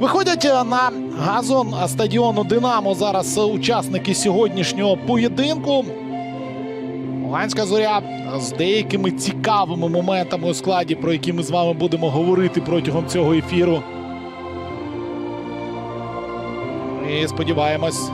Виходять е, на газон стадіону Динамо зараз е, учасники сьогоднішнього поєдинку. Луганська зоря з деякими цікавими моментами у складі, про які ми з вами будемо говорити протягом цього ефіру. І сподіваємось,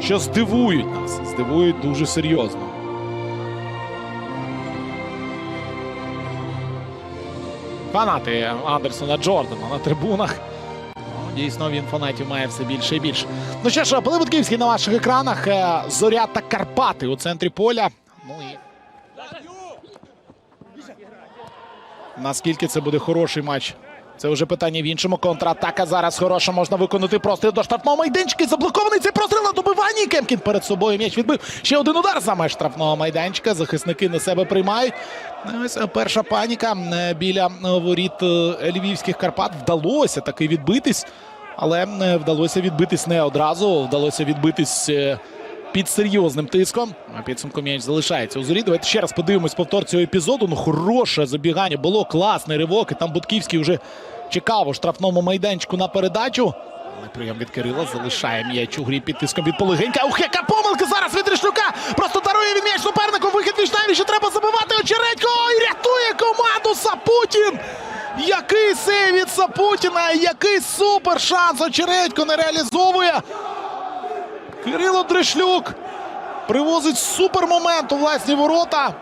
що здивують нас. Здивують дуже серйозно. Фанати Андерсона Джордана на трибунах. Ну, Дійсно, він фанатів має все більше і більше. Ну що ж, Пилип Київський на ваших екранах. Е, Зоря та Карпати у центрі поля. Ну і наскільки це буде хороший матч? Це вже питання в іншому. Контратака зараз хороша. Можна виконати простріл до штрафного майданчика. Заблокований цей простріл на добиванні. Кемкін перед собою м'яч відбив. Ще один удар за меж штрафного майданчика. Захисники на себе приймають. Ось е, перша паніка е, біля е, воріт львівських Карпат. Вдалося таки відбитись, але вдалося відбитись не одразу. Вдалося відбитись під серйозним тиском. А підсумку м'яч залишається у зорі. Давайте ще раз подивимось повтор цього епізоду. Ну, хороше забігання. Було класний ривок. І там Будківський вже чекав у штрафному майданчику на передачу. Але прийом від Кирила залишає м'яч у грі під тиском від Полегенька. Ух, яка помилка зараз від Решлюка! Просто дарує він м'яч супернику. Вихід Штайніча треба забивати. Очередько і рятує команду Сапутін. Який сейв від Сапутіна! Який супер шанс! Очередько не реалізовує. Кирило Дрешлюк привозить супермомент у власні ворота.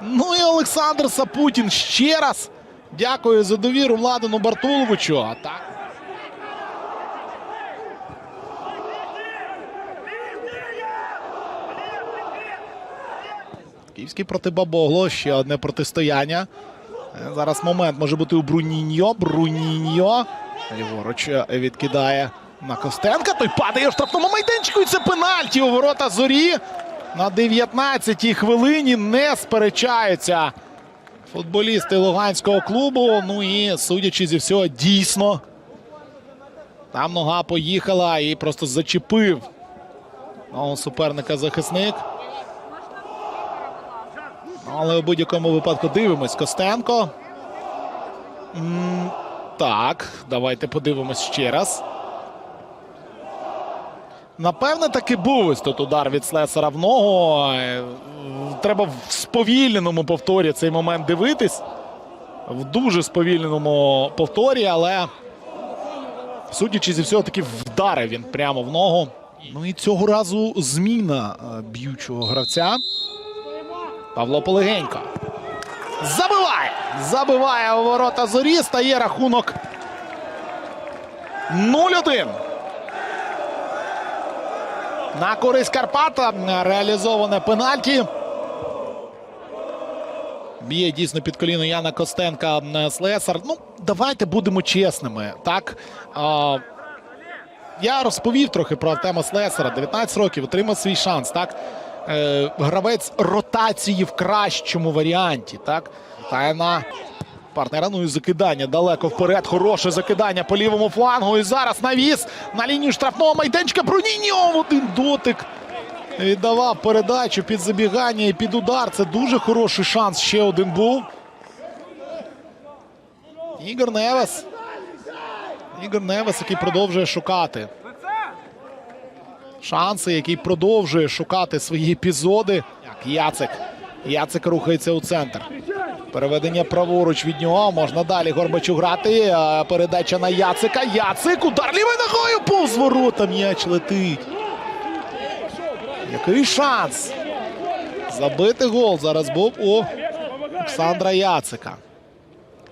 Ну і Олександр Сапутін ще раз. Дякую за довіру Владину Бартуловичу. А так. Київський проти Бабогло. Ще одне протистояння. Е, Зараз момент може бути у Бруніньо. Бруніньо. Ліворуч е, відкидає на Костенка. Той падає у штрафному майданчику. І це пенальті у ворота зорі. На 19-й хвилині не сперечаються футболісти Луганського клубу. Ну і судячи зі всього, дійсно. Там нога поїхала і просто зачепив нового суперника захисник. Але у будь-якому випадку дивимось Костенко. Так, давайте подивимось ще раз. Напевне, таки був ось тут удар від Слесара в ногу. Е, Треба в сповільненому повторі цей момент дивитись. В дуже сповільненому повторі, але судячи зі всього, таки вдарив він прямо в ногу. Ну і цього разу зміна е, б'ючого гравця. Павло Полегенько. Забиває! Забиває у ворота зорі. Стає рахунок 0-1. На користь Карпата реалізоване пенальті. Б'є дійсно під коліно Яна Костенка Слесар. Ну, давайте будемо чесними. Так. А, я розповів трохи про Артема Слесара. 19 років отримав свій шанс. Так. Е, гравець ротації в кращому варіанті. Так. Та на партнера. Ну і закидання далеко вперед. Хороше закидання по лівому флангу. І зараз навіс на лінію штрафного майданчика. Бруніньов один дотик. Віддавав передачу під забігання і під удар. Це дуже хороший шанс. Ще один був. Ігор Невес. Ігор Невес, який продовжує шукати. Шанси, який продовжує шукати свої епізоди. Яцик. Яцик рухається у центр. Переведення праворуч від нього. Можна далі Горбачу грати. Передача на Яцика. Яцик. Удар лівою ногою. Повз ворота м'яч летить. Який шанс? Забити гол зараз був у Олександра Яцика.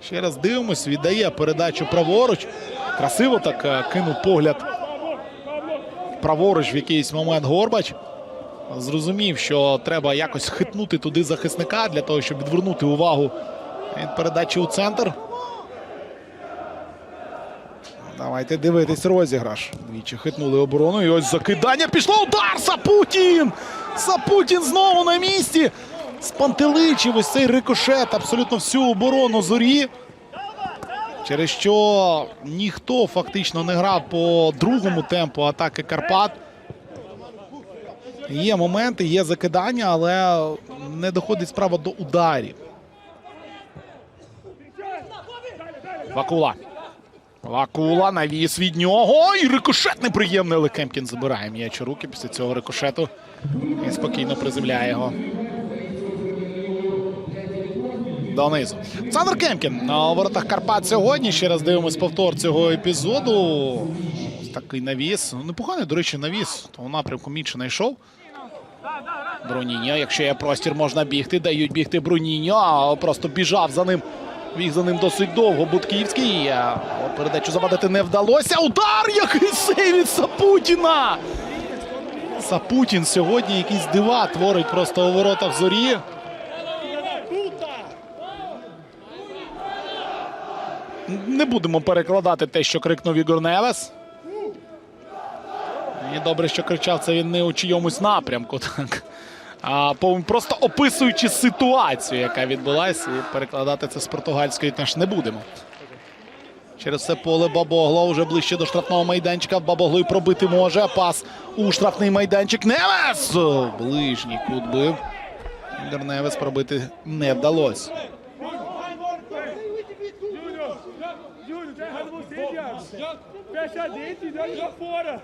Ще раз дивимось, віддає передачу праворуч. Красиво так е, кинув погляд праворуч в якийсь момент Горбач. Зрозумів, що треба якось хитнути туди захисника для того, щоб відвернути увагу від передачі у центр. Давайте дивитись розіграш. Двічі хитнули оборону. І ось закидання пішло. Удар! Сапутін! Сапутін знову на місці. Спантеличив ось цей рикошет. Абсолютно всю оборону зорі. Через що ніхто фактично не грав по другому темпу атаки Карпат. Є моменти, є закидання, але не доходить справа до ударів. Вакула. Вакула, навіс від нього. І рикошет неприємний, але Кемкін забирає м'яч руки після цього рикошету. І спокійно приземляє його. Донизу. Олександр Кемкін на воротах Карпат сьогодні. Ще раз дивимось повтор цього епізоду. Ось такий навіс. Ну, непоганий, до речі, навіс. То в напрямку Мічина йшов. Бруніньо, якщо є простір, можна бігти. Дають бігти Бруніньо, а просто біжав за ним. Біг за ним досить довго. Будківський. От Передачу завадити не вдалося. Удар! Який сей від Сапутіна! Сапутін сьогодні якісь дива творить просто у воротах зорі. Не будемо перекладати те, що крикнув Ігор Невес. І добре, що кричав це він не у чийомусь напрямку. Так. А просто описуючи ситуацію, яка відбулася, і перекладати це з португальської теж не будемо. Через це поле Бабогло вже ближче до штрафного майданчика. Бабогло і пробити може. Пас у штрафний майданчик. Невес! Ближній кут бив. Невес пробити не вдалося. Fecha dentro e joga fora.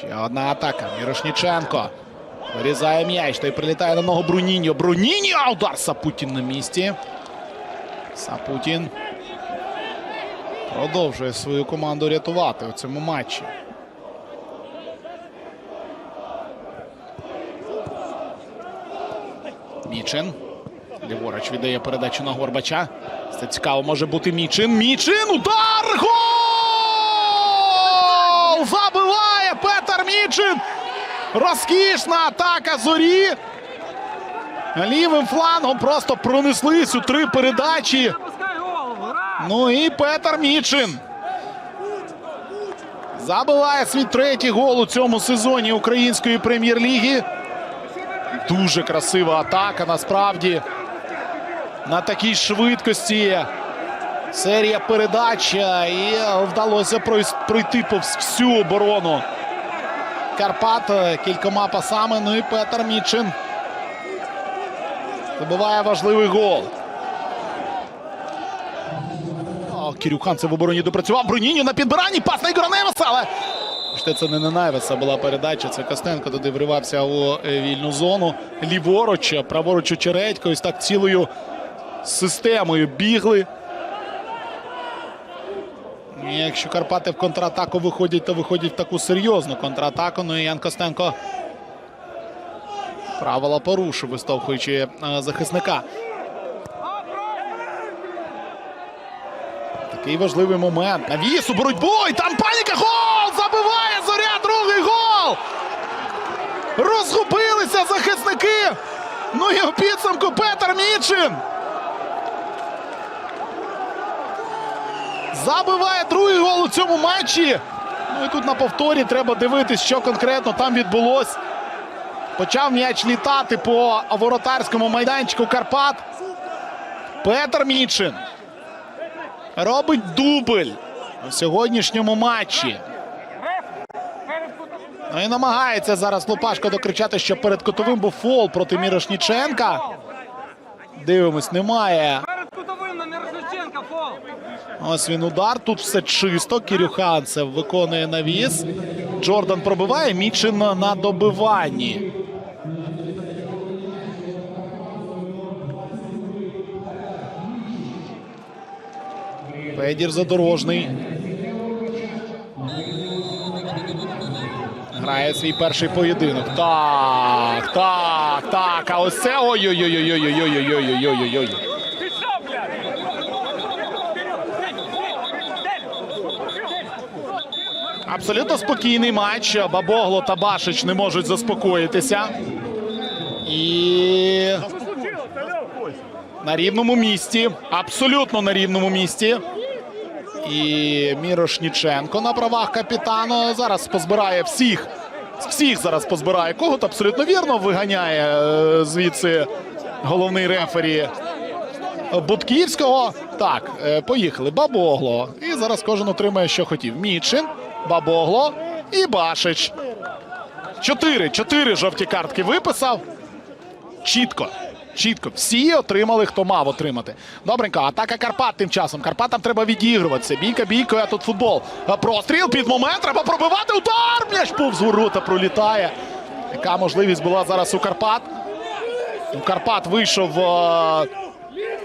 Ще одна атака. Мірошніченко. Вирізає м'яч. Той прилітає на ногу Бруніньо. Бруніньо! Удар Сапутін на місці. Сапутін продовжує свою команду рятувати у цьому матчі. Мічин. Ліворуч віддає передачу на Горбача. Це цікаво може бути Мічин. Мічин! Удар! Гол! Мічин! Розкішна атака зорі. Лівим флангом просто пронеслись у три передачі. Ну і Петер Мічин. Забиває свій третій гол у цьому сезоні української прем'єр-ліги. Дуже красива атака насправді. На такій швидкості. Серія передач е, і вдалося пройти повз всю оборону. Карпат е, кількома пасами. Ну і Петер Мічин забиває важливий гол. О, це в обороні допрацював. Бруніньо на підбиранні. Пас на Ігора Невеса, але це не на Невеса була передача. Це Костенко туди вривався у е, вільну зону. Ліворуч, праворуч Очередько. Ось так цілою системою бігли. Якщо Карпати в контратаку виходять, то виходять в таку серйозну контратаку. Ну і Ян Костенко правила порушив, виштовхуючи е, захисника. Такий важливий момент. Навіс у боротьбу. І там паніка. Гол! Забиває зоря. Другий гол! Розгубилися захисники. Ну і у підсумку Петер Мічин. Забиває другий гол у цьому матчі. Ну і тут на повторі треба дивитись, що конкретно там відбулось. Почав м'яч літати по воротарському майданчику Карпат. Петер Мічин робить дубль у сьогоднішньому матчі. Ну і намагається зараз Лупашко докричати, що перед котовим був фол проти Мірошніченка. Дивимось, немає. Перед кутовим на Мірошниченка фол. Ось він удар. Тут все чисто. Кірюханцев виконує навіс. Джордан пробиває. Мічин на добиванні. Федір задорожний. Грає свій перший поєдинок. Так, так, так. А ось це ой-ой-ой-ой-ой-ой-ой-ой-ой-ой-ой-ой. Абсолютно спокійний матч. Бабогло та Башич не можуть заспокоїтися. І на рівному місці. Абсолютно на рівному місці. І Мірошніченко на правах капітана зараз позбирає всіх. Всіх зараз позбирає. Когут абсолютно вірно виганяє е, звідси головний рефері Будківського. Так, е, поїхали. Бабогло. І зараз кожен отримає, що хотів. Мічин, Бабогло і Башич. Чотири. Чотири жовті картки виписав. Чітко. Чітко. Всі отримали, хто мав отримати. Добренько, атака Карпат тим часом. Карпатам треба відігруватися. Бійка, бійка, а тут футбол. Простріл під момент, треба пробивати удар. М'яч повз ворота пролітає. Яка можливість була зараз у Карпат? У Карпат вийшов е,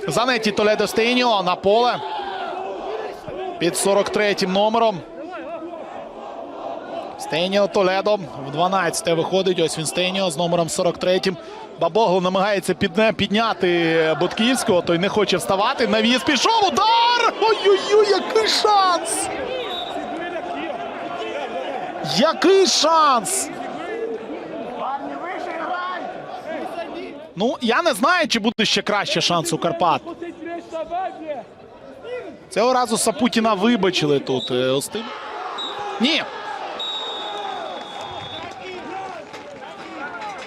Занеті Толедо Стейніо на поле. Під 43-м номером. Стейніо Толедо в 12-те виходить. Ось він Стейніо з номером 43-м. Бабогло намагається підняти Бутківського, той не хоче вставати. Навіс пішов. Удар! Ой-ой-ой, який шанс! Який шанс! Ну, я не знаю, чи буде ще краще шанс у Карпат. Цього разу Сапутіна вибачили тут. е, Ні.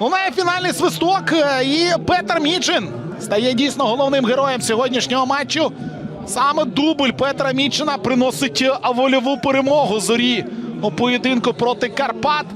Лунає фінальний свисток. е, І Петр Мічин стає дійсно головним героєм сьогоднішнього матчу. Саме дубль Петра Мічина приносить вольову перемогу зорі у поєдинку проти Карпат.